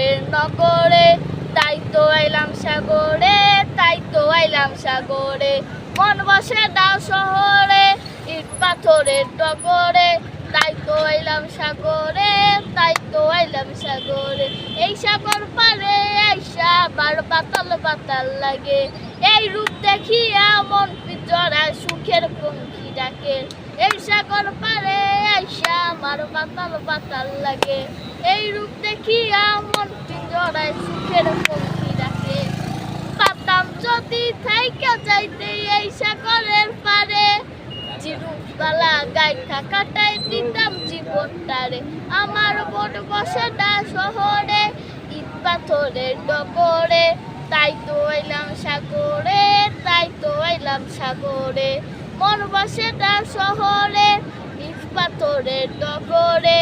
পাথরের নগরে, তাই তো আইলাম সাগরে, তাই তো আইলাম সাগরে। মন বসে দাও শহরে, ইট পাথরের টগরে, তাই তো আইলাম সাগরে, তাই তো আইলাম সাগরে। এই সাগর পারে আইসা বার পাতাল পাতাল লাগে। এই রূপ দেখিয়া মন পিজরায় সুখের পঙ্খী ডাকে। এই সাগর পারে আইসা আমার পাতাল পাতাল লাগে। এই রূপ দেখিয়া মন পিজরায় সুখের পঙ্খী ডাকে। পাতাম যদি থাইকা যাইতে এই সাগরের পারে। চিরুবালা গাই থাকাটাই দিতাম জীবনটারে। আমার বোন বসে না শহরে, ইট পাথরের ডগরে তাই তো এলাম সাগরে, তাই তো এলাম সাগরে। মন বসে না শহরে, ইট পাথরের ডগরে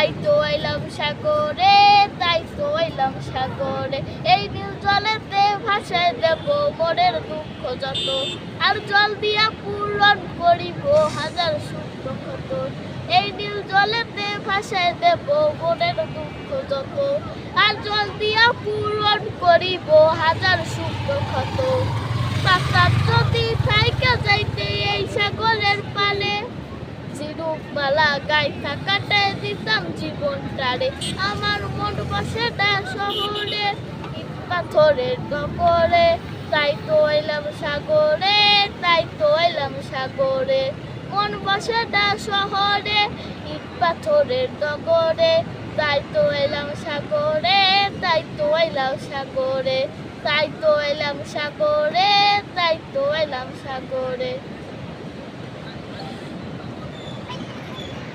তাই তো এলাম সাগরে, তাই তো এলাম সাগরে। এই নীল জলেতে ভাসায় দেব মনের দুঃখ যত। আর জল দিয়া পূরণ করিব হাজার সুখ ক্ষত। এই নীল জলেতে ভাসায় দেব মনের দুঃখ যত। আর জল দিয়া পূরণ করিব হাজার সুখ ক্ষত। পাতার যদি থাইকা যাইতে এই সাগরের পালে চিরুকমালা গাই থাকাতে দিতাম জীবনটারে। আমার মন বসে শহরে, পাথরের ডগরে তাই তো এলাম সাগরে, তাই তো এলাম সাগরে। মন বসে না শহরে, ইট পাথরের ডগরে তাই তো এলাম সাগরে, তাই তো এলাম সাগরে। তাই তো এলাম সাগরে, তাই তো এলাম সাগরে।